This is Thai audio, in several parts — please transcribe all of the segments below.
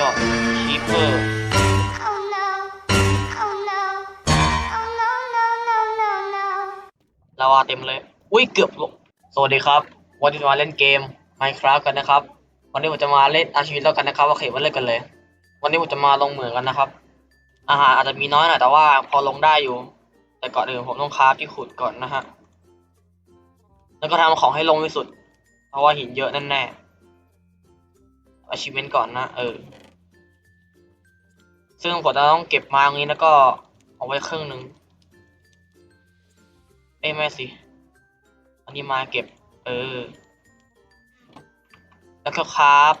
ก็คีเปอร์ Oh no. Oh no. Oh no, no, no, no, no. ลาวาเต็มเลย อุ้ยเกือบหลงสวัสดีครับ วันนี้จะมาเล่นเกม Minecraft กันนะครับ วันนี้ผมจะมาเล่นอาชีวิตแล้วกันนะครับโอเคมาเล่นกันเลย วันนี้ผมจะมาลงเหมืองกันนะครับ อาหารอาจจะมีน้อยหน่อยแต่ว่าพอลงได้อยู่ แต่ก่อนอื่นผมต้องคราฟที่ขุดก่อนนะฮะ แล้วก็ทำของให้ลงที่สุด เพราะว่าหินเยอะแน่แน่อาชีพเมนก่อนนะ เออ ซึ่งผมจะต้องเก็บมาตรงนี้แล้วก็เอาไว้ครึ่งหนึ่งเอ้ยไม่สิ อันนี้มาเก็บ เออ แล้วก็คราฟ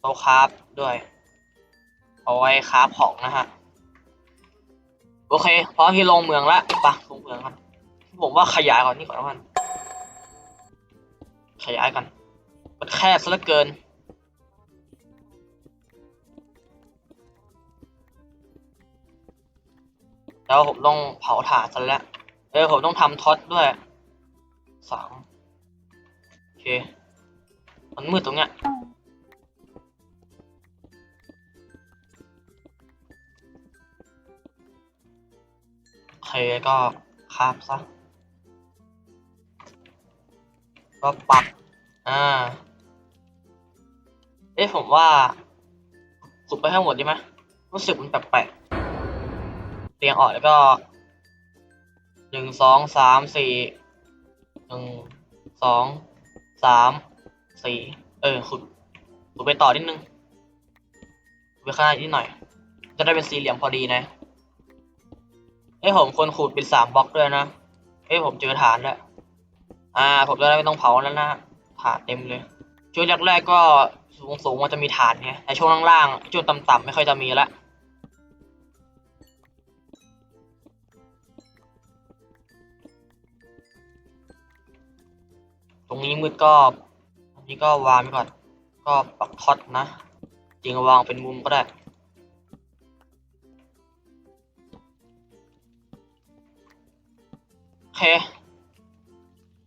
โตคราฟด้วย เอาไว้คราฟของนะฮะ โอเค พร้อมที่ลงเมืองละไปะลงเมืองกันผมว่าขยายก่อนนี่ก่อนแล้วกัน ขยายกัน มันแคบซะเหลือเกิน แล้วผมต้องเผาถ่านซะแล้วเออผมต้องทำท็อตด้วยสองโอเค มันมืดตรงเนี้ยโอเคก็คาบซะก็ปักอ่าเอ๊ะผมว่าขุดไปให้หมดดีไหมรู้สึกมันแปลกๆ เรียงออกแล้วก็หนึ่งสองสามสี่หนึ่งสองสามสี่เออขุดขุดไปต่อนิดนึงขุดไปข้างหน้านิดหน่อย จะได้เป็นสี่เหลี่ยมพอดีนะเอ้ยผมควรขุดเป็นสามบล็อกด้วยนะเอ้ยผมเจอฐานแล้วอ่า ผมจะได้ไม่ต้องเผาแล้วนะฐานเต็มเลยช่วงแรกๆก็สูงๆมันจะมีฐานไงแต่ช่วงล่างๆช่วงต่ำๆไม่ค่อยจะมีละ ตรงนี้มืดก็ อันนี้ก็วางไปก่อน ก็ปักท็อตนะ จริงวางเป็นมุมก็ได้ โอเค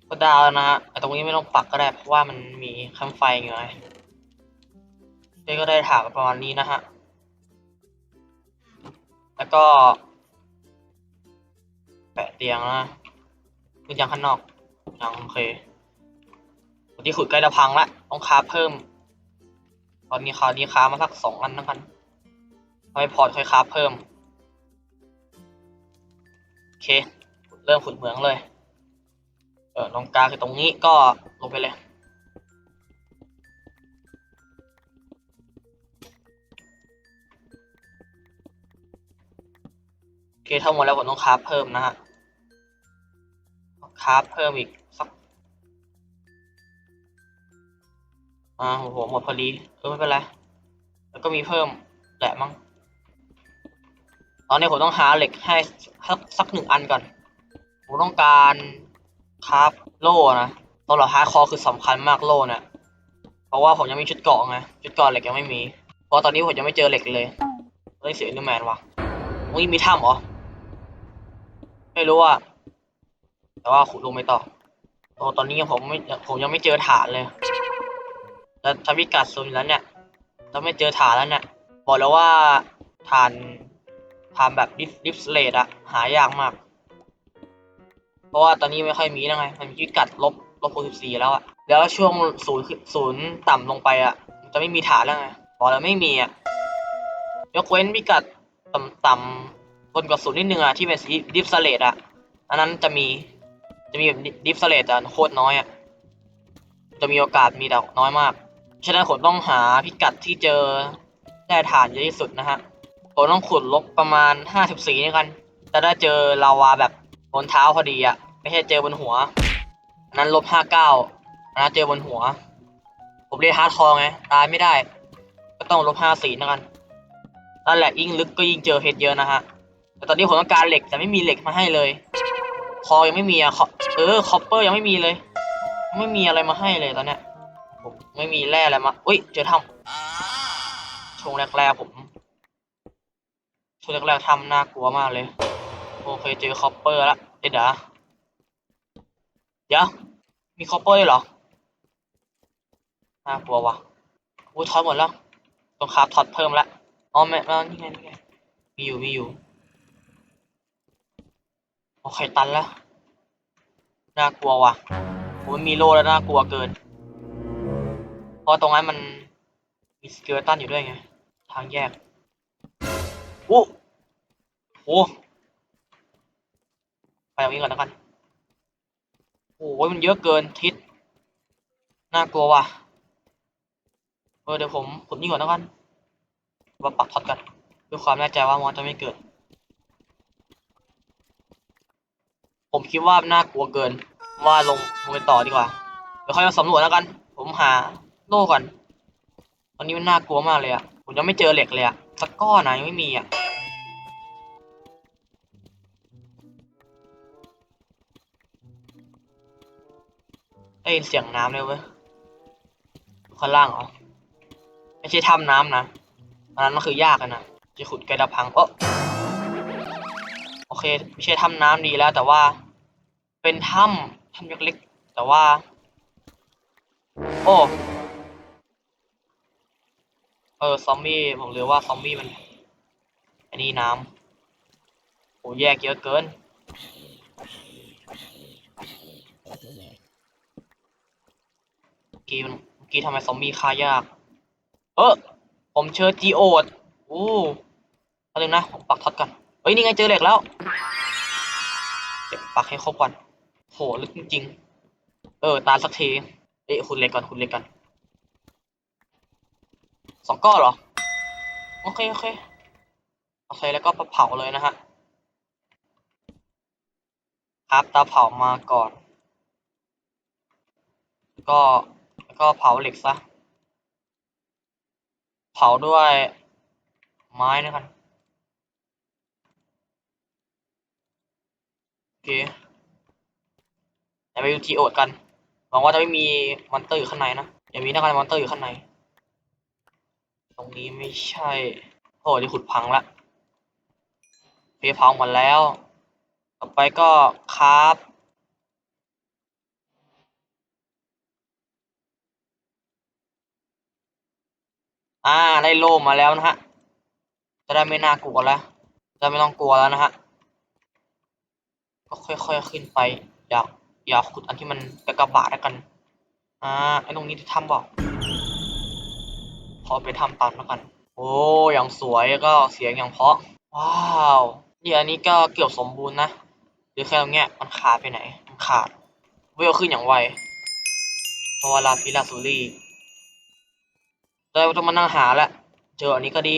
ก็ดาวแล้วนะฮะแต่ตรงนี้ไม่ต้องปักก็ได้ เพราะว่ามันมีแคมไฟไงเจ๊ก็ได้ถามประมาณนี้นะฮะ แล้วก็ แปะเตียงนะคือยังข้างนอกยังโอเค ที่ขุดใกล้จะพังละต้องคาบเพิ่ม ตอนนี้ครานี้คาบมาสักสองอันแล้วกันเอาไปพอร์ตค่อยคาบเพิ่ม โอเค เริ่มขุดเหมืองเลย เออตรงกาคือตรงนี้ก็ลงไปเลยโอเคทั้งหมดแล้วผมต้องคาบเพิ่มนะฮะคาบเพิ่มอีก อ่าโอ้โหหมดพอดีเออไม่เป็นไร แล้วก็มีเพิ่มแหละมั้งตอนนี้ผมต้องหาเหล็กให้สักหนึ่งอันก่อน ผมต้องการคราฟโล่นะตอนเราฮาร์ดคอร์คือสำคัญมากโล่เนี่ยเพราะว่าผมยังมีชุดเกราะไงชุดเกราะเหล็กยังไม่มี เพราะตอนนี้ผมยังไม่เจอเหล็กเลยเฮ้ยเสียอินเดอแมนวะอุ้ยมีถ้ำเหรอ ไม่รู้อะแต่ว่าขุดลงไปต่อโอ้ตอนนี้ผมไม่ผมยังไม่เจอฐานเลย แล้วทำพิกัดซูมแล้วเนี่ยเราไม่เจอฐานแล้วเนี่ยบอกแล้วว่าฐานฐานแบบดิฟดิฟสเลดอะหายากมาก เพราะว่าตอนนี้ไม่ค่อยมีแล้วไง มันมีพิกัดลบลบหกสิบสี่แล้วอะแล้วช่วงศูนย์ศูนย์ต่ำลงไปอะจะไม่มีฐานแล้วไงบอกแล้วไม่มีอะยกเว้นพิกัดต่ำต่ำบนกว่าศูนย์นิดนึงอะที่เป็นดิฟสเลดอะอันนั้นจะมีจะมีแบบดิฟสเลดแต่โคตรน้อยอะจะมีโอกาสมีแต่น้อยมาก ฉะนั้นผมต้องหาพิกัดที่เจอได้ฐานเยอะที่สุดนะฮะผมต้องขุดลบประมาณห้าสิบสี่นี่กันจะได้เจอลาวาแบบบนเท้าพอดีอะไม่ใช่เจอบนหัวอันนั้นลบห้าเก้าอันนั้นเจอบนหัว ผมเรียนฮาร์ดคอร์ไงตายไม่ได้ ก็ต้องลบห้าสี่นะกันนั่นแหละยิ่งลึกก็ยิ่งเจอเพชรเยอะนะฮะแต่ตอนนี้ผมต้องการเหล็กแต่ไม่มีเหล็กมาให้เลย คอยังไม่มีอะเออคอปเปอร์ยังไม่มีเลย ไม่มีอะไรมาให้เลยตอนเนี้ย ผมไม่มีแร่อะไรมาอุ้ย เจอถ้ำช่วงแรกๆผมช่วงแรกๆถ้ำน่ากลัวมากเลย โอเคเจอคอปเปอร์ละเดี๋ยวเดี๋ยวเดี๋ยวมีคอปเปอร์ด้วยเหรอ น่ากลัววะอุ้ยทอยหมดแล้วต้องคาฟท็อตเพิ่มละอ๋อไม่แล้วนี่ไงนี่ไงมีอยู่มีอยู่โอเคตันแล้ว น่ากลัวว่ะผมมีโลแล้วน่ากลัวเกิน เพราะตรงนั้นมันมีสเกลตันอยู่ด้วยไง ทางแยกโอ้โหไปตรงนี้ก่อนแล้วกันโอ้ยมันเยอะเกินทิศน่ากลัวว่ะเออเดี๋ยวผมผมนี่ก่อนแล้วกันว่าปักท็อตกันด้วยความแน่ใจว่ามอนจะไม่เกิด ผมคิดว่าน่ากลัวเกินว่าลงลงไปต่อดีกว่าเดี๋ยวค่อยมาสำรวจแล้วกัน ผมหา โล่ก่อน ตอนนี้มันน่ากลัวมากเลยอะผมยังไม่เจอเหล็กเลยอะสักก้อนนะยังไม่มีอะได้ยินเสียงน้ำเลยเว้ยข้างล่างเหรอ ไม่ใช่ถ้ำน้ำนะอันนั้นมันคือยากนะ จะขุดกระพังเออโอเค ไม่ใช่ถ้ำน้ำดีแล้ว แต่ว่า เป็นถ้ำถ้ำเล็กๆแต่ว่า โอ้ ออซอมบี้ผมเรียกว่าซอมบี้มัน อันนี้น้ำโอ้แยกเยอะเกินเมื่อกี้มันเมื่อกี้ทำไมซอมบี้ฆ่ายาก เออผมเจอจีโอดโอ้เอาเลยนะผมปักท็อตก่อนเฮ้ยนี่ไงเจอเหล็กแล้วเก็บปักให้ครบก่อนโหลึกจริง เออตายสักทีเอ้ยคุณเล็กก่อนคุณเล็กก่อน สองก้อนเหรอ โอเค โอเค โอเค แล้วก็เผาเลยนะฮะ ครับตาเผามาก่อน ก็แล้วก็เผาเหล็กซะ เผาด้วยไม้นะกันโอเคเดี๋ยวไปดูทีโอดกันหวังว่าจะไม่มีมอนเตอร์อยู่ข้างในนะอย่ามีนักการมอนเตอร์อยู่ข้างใน ตรงนี้ไม่ใช่ โอ้ยขุดพังละเฟพังหมดแล้ว ต่อไปก็คราฟอ่าได้โล่มาแล้วนะฮะ จะได้ไม่น่ากลัวแล้ว จะไม่ต้องกลัวแล้วนะฮะ ก็ค่อยๆขึ้นไป อย่าอย่าขุดอันที่มันกระกบาดแล้วกัน อ่าไอ้ตรงนี้ที่ทำบอก อไปทำตามแล้วกัน โอ้อย่างสวยก็เสียงอย่างเพาะ ว้าวนี่อันนี้ก็เกือบสมบูรณ์นะหรือแค่ตรงเนี้ยมันขาดไปไหนมันขาดเวลขึ้นอย่างไวพราะว่าลาฟิลาซูรี่เลยต้องมานั่งหาแล้วเจออันนี้ก็ดี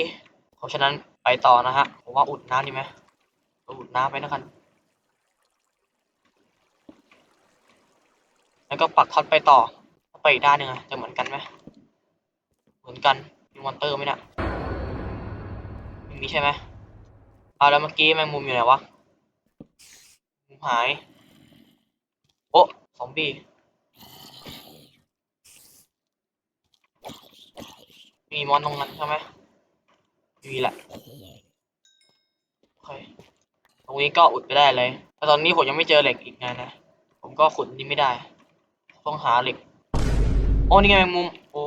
เพราะฉะนั้นไปต่อนะฮะผมว่าอุดน้ำดีไหมอุดน้ำไปนะกันแล้วก็ปักท็อตไปต่อไปอีกด้านหนึ่งอะจะเหมือนกันไหม นกัน มีมอนเตอร์ไหมเนะี่ยม่มีใช่ไหมเอาแล้วเมื่อกี้แมงมุมอยู่ไหนวะมุมหาย โอ้ซอมบี้มีมอนตรงนั้นใช่ไหมมีแหละโอเคตรงนี้ก็อุดไปได้เลย แต่ตอนนี้ผมยังไม่เจอเหล็กอีกไงนะ ผมก็ขุดนี่ไม่ได้ ต้องหาเหล็ก โอ้ นี่ไงแมงมุม โอ้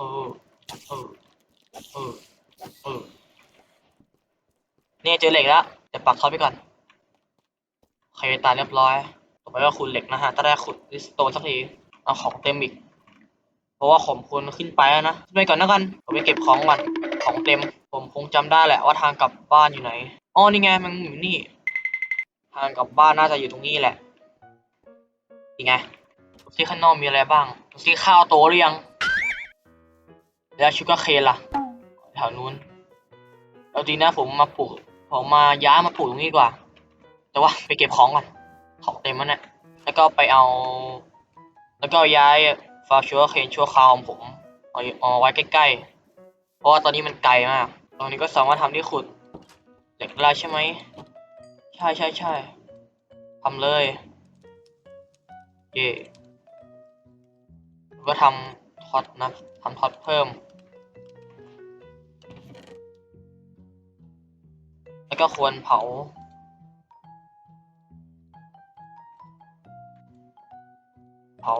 เออเออเออเออนี่เจอเหล็กแล้วเดี๋ยวปักท็อปไปก่อนโอเคตายเรียบร้อยต่อไปก็ขุดเหล็กนะฮะถ้าได้ขุดริสโตนสักทีเอาของเต็มอีก เพราะว่าของควรขึ้นไปแล้วนะไปก่อนนะกันผมไปเก็บของก่อนของเต็ม ผมคงจำได้แหละว่าทางกลับบ้านอยู่ไหนอ๋อนี่ไงมันอยู่นี่ ทางกลับบ้านน่าจะอยู่ตรงนี้แหละนี่ไงดูซิข้างนอกมีอะไรบ้างดูซิข้าวโตหรือยัง แล้วชูการ์เคนล่ะแถวนู้นแล้วจริงนะผมมาปลูกผมมาย้ายมาปลูกตรงนี้ดีกว่า แต่ว่าไปเก็บของก่อนของเต็มแล้วเนี่ยแล้วก็ไปเอา แล้วก็ย้ายฟาชูกาเคนชั่วคราวของผมเอาเอาไว้ใกล้ๆเพราะว่าตอนนี้มันไกลมากตรงนี้ก็สามารถทำที่ขุดเหล็กได้ใช่ไหมใช่ใช่ใช่ทำเลยเย่ก็ทำท็อตนะทำท็อตเพิ่ม แล้วก็ควรเผา เผา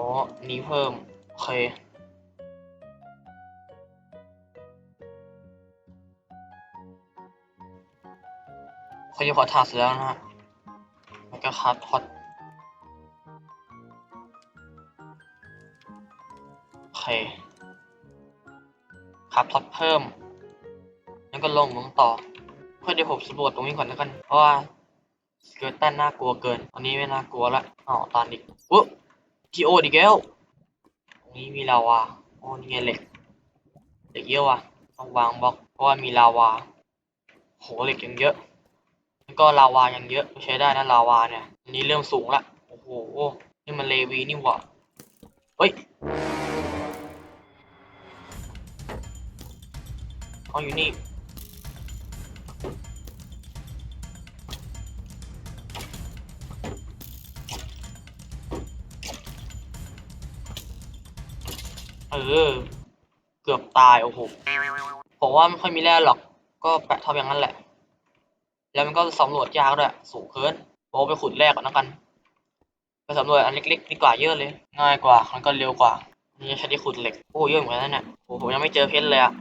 นี้เพิ่ม โอเคเขาจะขอถัดเสร็จแล้วนะฮะแล้วก็คัดพอดโอเคคัดพอดเพิ่ม แล้วก็ลงลงต่อ พื่อเดี๋ยวผมสำรวจตรงนี้ก่อนแล้วกัน เพราะว่าสเกิร์ตันน่ากลัวเกิน อันนี้ไม่น่ากลัวละอ๋อตอนอีกอุ๊จีโอดีแก้วตรงนี้มีลาวาโอ้นี่ไงเหล็กเหล็กเยอะว่ะต้องวางบล็อกเพราะว่ามีลาวาโหเหล็กยังเยอะแล้วก็ลาวายังเยอะใช้ได้นะลาวาเนี่ยอันนี้เริ่มสูงละโอ้โหนี่มันเลวีนี่หว่าเฮ้ยเอาอยู่นี่ ออเกือบตายโอ้โหผมว่าไม่ค่อยมีแร่หรอก ก็แปะท็อปอย่างนั้นแหละ แล้วมันก็สำรวจยากด้วยสูงเกินโอ้ไปขุดแร่ก่อนแล้วกันไปสำรวจอันเล็กๆดีกว่าเยอะเลย ง่ายกว่ามันก็เร็วกว่า นี่ใช้ที่ขุดเหล็กโอ้เยอะเหมือนกันนะเนี่ยโอ้ผมยังไม่เจอเพชรเลยอะ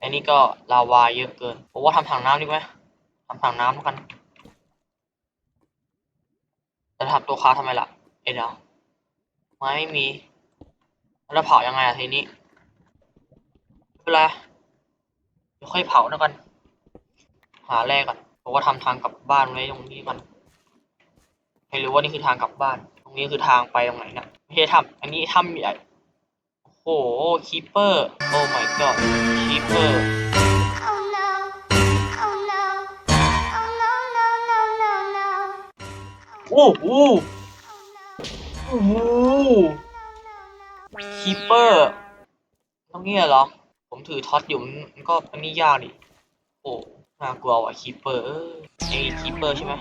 อันนี้ก็ลาวาเยอะเกินผมว่าทำถังน้ำดีไหมทำถังน้ำแล้วกันจะทำตัวคาทำไมล่ะเอ็ดเอาไม่มี แล้วเผายังไงอะทีนี้ไม่เป็นไรเดี๋ยวค่อยเผาแล้วกัน หาแร่ก่อนผมก็ทำทางกลับบ้านไว้ตรงนี้ก่อนให้รู้ว่านี่คือทางกลับบ้าน ตรงนี้คือทางไปตรงไหนนะไม่ใช่ถ้ำอันนี้ถ้ำใหญ่โอ้โหคีเปอร์โอ้ my god คีเปอร์ Oh no. Oh no. Oh no, no, no, no, no. โอ้โห Oh no. โอ้โห No, no, no. คีเปอร์ตรงนี้เหรอ ผมถือท็อตอยู่มันก็อันนี้ยากดิ โอ้น่ากลัวว่ะคีเปอร์เออไอคีเปอร์ใช่ไหม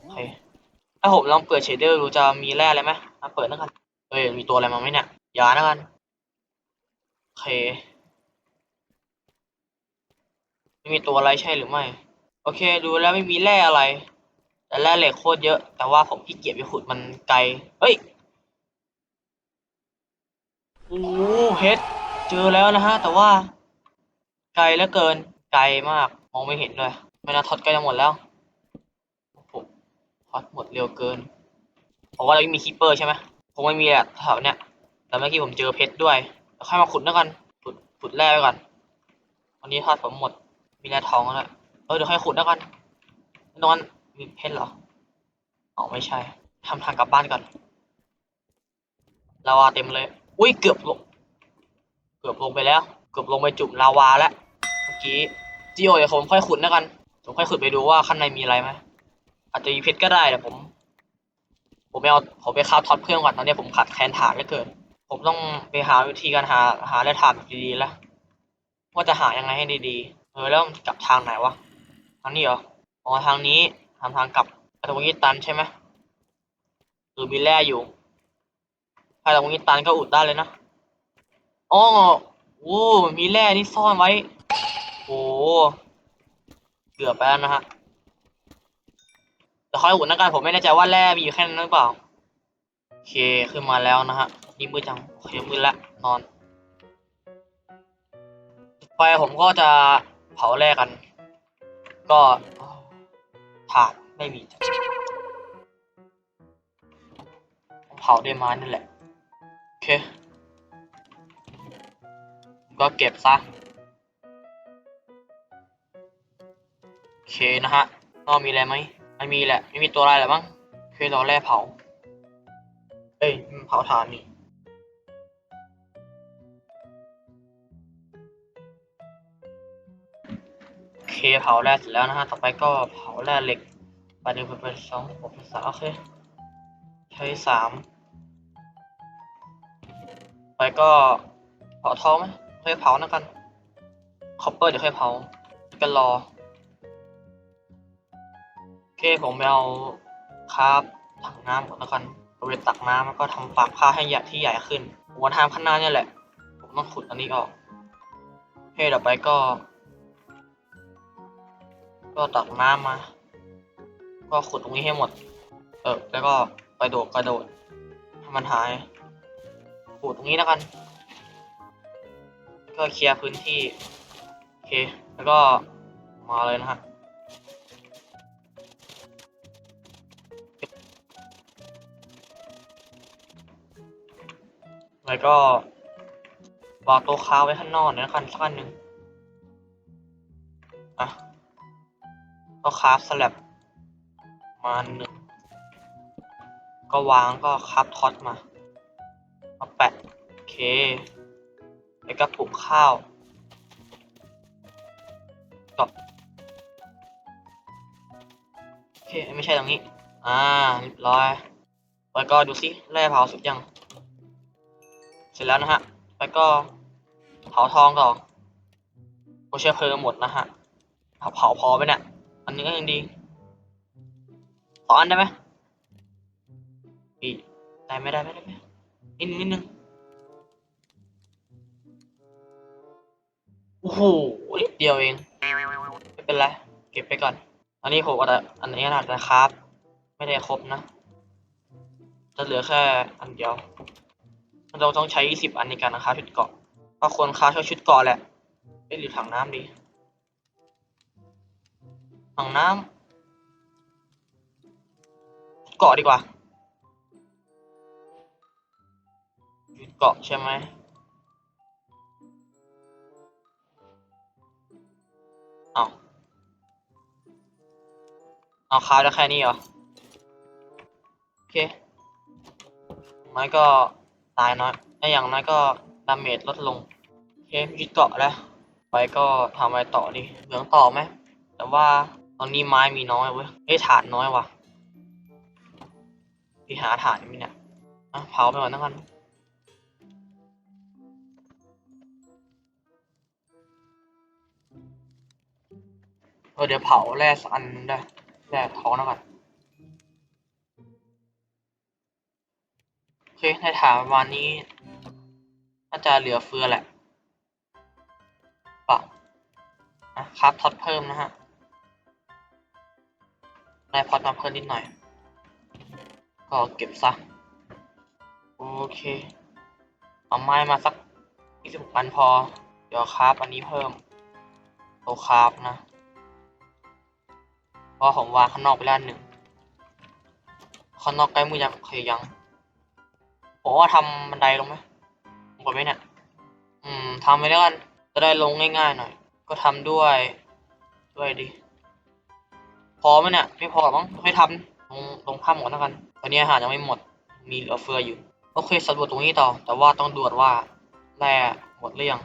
โอเคถ้าผมลองเปิดเชดเดอร์ดูจะมีแร่อะไรไหมมาเปิดแล้วกันเอ้ยมีตัวอะไรมาไหมเนี่ยอย่านะกันโอเคไม่มีตัวอะไรใช่หรือไม่ โอเค ดูแล้วไม่มีแร่อะไร แต่แร่เหล็กโคตรเยอะ แต่ว่าผมขี้เกียจไปขุดมันไกล เฮ้ย อ้โหเพชรเจอแล้วนะฮะ แต่ว่า ไกลเหลือเกิน ไกลมาก มองไม่เห็นเลยไม่น่าทอดใกล้จะหมดแล้วโอ้โหทอดหมดเร็วเกินเพราะว่าเราไม่มีคีปเปอร์ใช่ไหมคงไม่มีแหละแถวเนี้ยแต่เมื่อกี้ผมเจอเพชรด้วยค่อยมาขุดแล้วกันขุดขุดแร่ไปก่อนวันนี้ทอดผมหมด มีแร่ทองแล้วเออเดี๋ยวค่อยขุดแล้วกันนอนมีเพชรเหรออ๋อไม่ใช่ทำทางกลับบ้านก่อนลาวาเต็มเลย อุ้ยเกือบลง เกือบลงไปแล้ว เกือบลงไปจุ่มลาวาแล้วเมื่อกี้จิโอเดี๋ยวผมค่อยขุดแล้วกันผมค่อยขุดไปดูว่าข้างในมีอะไรไหมอาจจะมีเพชรก็ได้แต่ผม ผมไปเอาผมไปคราท็อตเพิ่มก่อนตอนนี้ผมขาดแคลนฐานเหลือเกิน ผมต้องไปหาวิธีการหาหาแร่ฐานแบบดีๆแล้วว่าจะหายังไงให้ดีๆเออแล้วกลับทางไหนวะทางนี้เหรออ๋อทางนี้ทำทางกลับตรงนี้ตันใช่ไหมหรือมีแร่อยู่ ถ้าตรงนี้ตันก็อุดได้เลยนะอ๋อโอ้มีแร่นี่ซ่อนไว้ โอ้เกือบไปแล้วนะฮะเดี๋ยวค่อยอุดนะกันผมไม่แน่ใจว่าแร่มีอยู่แค่นั้นหรือเปล่าโอเคขึ้นมาแล้วนะฮะนี่มืดจังโอเคมืดละนอนไฟผมก็จะเผาแร่กัน ก็ถาดไม่มีเผาด้วยไม้นั่นแหละ เค ก็เก็บซะ โอเคนะฮะนอกมีอะไรไหมไม่มีแหละ ไม่มีตัวอะไรแหละมั้งโอเคเราแร่เผา เอ้ย เผาถ่านนี่โอเคเผาแร่เสร็จแล้วนะฮะ ต่อไปก็เผาแร่เหล็กไปหนึ่งเป็นสองหกเป็นสามโอเค ใช้สาม ไปก็เผาทองไหมค่อยเผานะกันคอปเปอร์เดี๋ยวค่อยเผากันรอโอเคผมไปเอาคราบถังน้ำก่อนแล้วกันเอาไปตักน้ำแล้วก็ทำปากผ้าให้ใหญ่ที่ใหญ่ขึ้นผมว่าทางข้างหน้าเนี่ยแหละ ผมต้องขุดอันนี้ออกเคเดี๋ยวไปก็ ก็ตักน้ำมา ก็ขุดตรงนี้ให้หมด เออแล้วก็ไปโดดกระโดดให้มันหาย ปูกตรงนี้แล้วกัน ก็เคลียร์พื้นที่ โอเค แล้วก็มาเลยนะฮะแล้วก็วางตัวค้าไว้ข้างนอกนะครับสักอันหนึ่งอะก็คราฟสลับมาหนึ่งก็วางก็คราฟท็อตมา มาแปะโอเค แล้วก็ปลูกข้าวจบโอเค ไม่ใช่ตรงนี้ อ่าเรียบร้อย แล้วก็ดูสิแร่เผาสุดยัง เสร็จแล้วนะฮะ แล้วก็เผาทองต่อโอเชื้อเพลิงหมดนะฮะเผาเผาพอไปเนี่ยอันนี้ก็ยังดีสองอันได้ไหมอีได้ไม่ได้ไม่ได้ไม่ นิดนึงนิดนึงโอ้โหนิดเดียวเอง ไม่เป็นไร เก็บไปก่อน อันนี้ผมก็แต่อันนี้อาจจะครับ ไม่ได้ครบนะ จะเหลือแค่อันเดียว เราต้องใช้20อันในการนะครับชุดเกาะ ก็ควรค้าช่าชุดเกาะแหละเอ้ยหรือถังน้ำดี ถังน้ำเกาะดีกว่า ชุดเกาะใช่ไหมเอาเอาคาได้แค่นี้เหรอ โอเคน้อยก็ตายน้อยถ้าอย่างน้อยก็ดาเมจลดลง โอเคยึดเกาะแล้วไปก็ทำอะไรต่อดีเหลืองต่อไหม แต่ว่าตอนนี้ไม้มีน้อยเว้ยเอ้ยฐานน้อยว่ะพี่หาฐานมีเนี่ยอะเผาไปก่อนแล้วกัน ออเดี๋ยวเผาแร่สักอันได้แร่ท้องแล้วกันโอเคในฐานประมาณนี้น่าจะเหลือเฟือแหละปะนะครับท็อตเพิ่มนะฮะได้พอตมาเพิ่มนิดหน่อย ก็เก็บซะโอเค เอาไม้มาสักยี่สิบอันพอ เดี๋ยวคราฟอันนี้เพิ่มโตคราฟนะ ราะผมวางข้างนอกไปแล้วอันหนึ่งข้างนอกใกล้มือยังเคยยังผมว่าทำบันไดลงไหมลงไปไหมเนี่ยอืมทำไปแล้วกันจะได้ลงง่ายๆหน่อย ก็ทำด้วย ด้วยดิพอไหมเนี่ยไม่พอหรอมั้งไม่ทำลงลงถ้ำก่อนแล้วกันตอนนี้อาหารยังไม่หมดมีเหลือเฟืออยู่โอเคสำรวจตรงนี้ต่อ แต่ว่าต้องดูก่อนว่าแร่หมดหรือยัง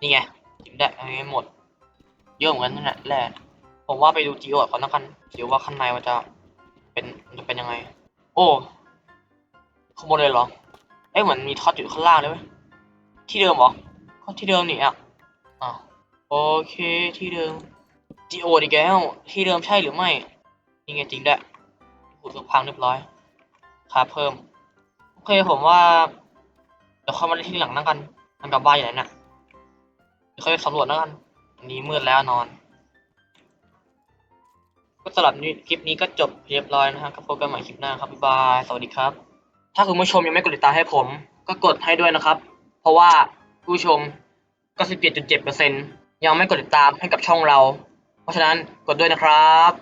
นี่ไงจิบได้ยังไม่หมดเยอะเหมือนกันนั่นแหละแร่ ผมว่าไปดูจีโอก่อนแล้วกันเดี๋ยวว่าข้างในมันจะเป็นมันจะเป็นยังไง โอ้ขโมยเลยเหรอเอ้ยเหมือนมีท็อตอยู่ข้างล่างเลยไหมที่เดิมเหรอก็ที่เดิมนี่อะอะโอเคที่เดิมจีโอดีแก้วที่เดิมใช่หรือไม่นี่ไงจริงด้วยหูสุพังเรียบร้อยค่าเพิ่มโอเคผมว่าเดี๋ยวค่อยมาที่หลังนั่งกันนั่งกับบ้านอย่างนั้นน่ะเดี๋ยวค่อยไปสำรวจแล้วกันอันนี้มืดแล้วนอน ก็สำหรับนี้คลิปนี้ก็จบเรียบร้อยนะฮะก็พบกันใหม่คลิปหน้าครับบ๊ายบายสวัสดีครับ ถ้าคุณผู้ชมยังไม่กดติดตามให้ผม ก็กดให้ด้วยนะครับ เพราะว่าผู้ชม97.7%ยังไม่กดติดตามให้กับช่องเรา เพราะฉะนั้นกดด้วยนะครับ